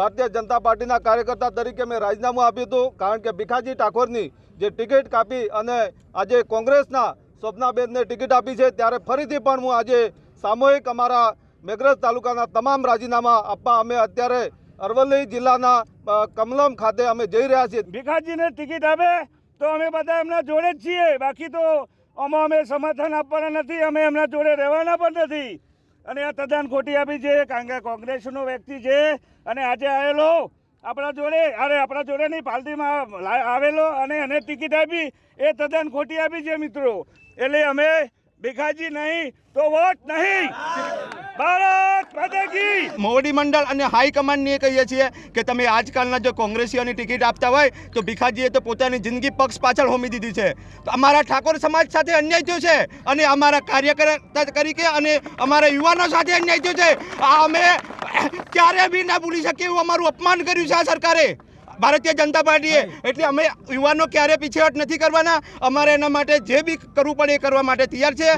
ભારતીય જનતા પાર્ટીના કાર્યકર્તા તરીકે મેં રાજીનામું આપ્યું હતું, કારણ કે ભીખાજી ઠાકોરની જે ટિકિટ કાપી અને આજે કોંગ્રેસના સ્વપ્નાબેનને ટિકિટ આપી છે, ત્યારે ફરીથી પણ હું આજે સામૂહિક અમારા મેઘરજ તાલુકાના તમામ રાજીનામા આપવા અમે અત્યારે અરવલ્લી જિલ્લાના કમલમ ખાતે અમે જઈ રહ્યા છીએ. ભીખાજીને ટિકિટ આપે તો અમે બધા એમના જોડે જ છીએ, બાકી તો આમાં અમે સમર્થન આપવાના નથી, અમે એમના જોડે રહેવાના પણ નથી. અને આ તદ્દન ખોટી આપી છે. કારણ કે કોંગ્રેસનો વ્યક્તિ છે અને આજે આવેલો. આપણા જોડે, અરે આપણા જોડે નહીં, પાલટીમાં આવેલો અને એને ટિકિટ આપી. એ તદ્દન ખોટી આપી છે મિત્રો. એટલે અમે ભીખાજી નહીં તો વોટ નહીં. મોવડી મંડળ અને હાઈકમાન્ડને કહીએ છીએ કે તમે આજકાલના જો કોંગ્રેસીઓની ટિકિટ આપતા હોય, તો ભીખાજીએ તો પોતાની જિંદગી પક્ષ પાછળ હોમી દીધી છે. તો અમારા ઠાકોર સમાજ સાથે અન્યાય થયો છે અને અમારા કાર્યકર્તા તરીકે અને અમારા યુવાનો સાથે અન્યાય થયો છે. આ અમે ક્યારે બી ના ભૂલી શકીએ એવું અમારું અપમાન કર્યું છે આ સરકારે. ભારતીય જનતા પાર્ટીએ. એટલે અમે યુવાનો ક્યારે પીછેહટ નથી કરવાના. અમારે એના માટે જે બી કરવું પડે એ કરવા માટે તૈયાર છે.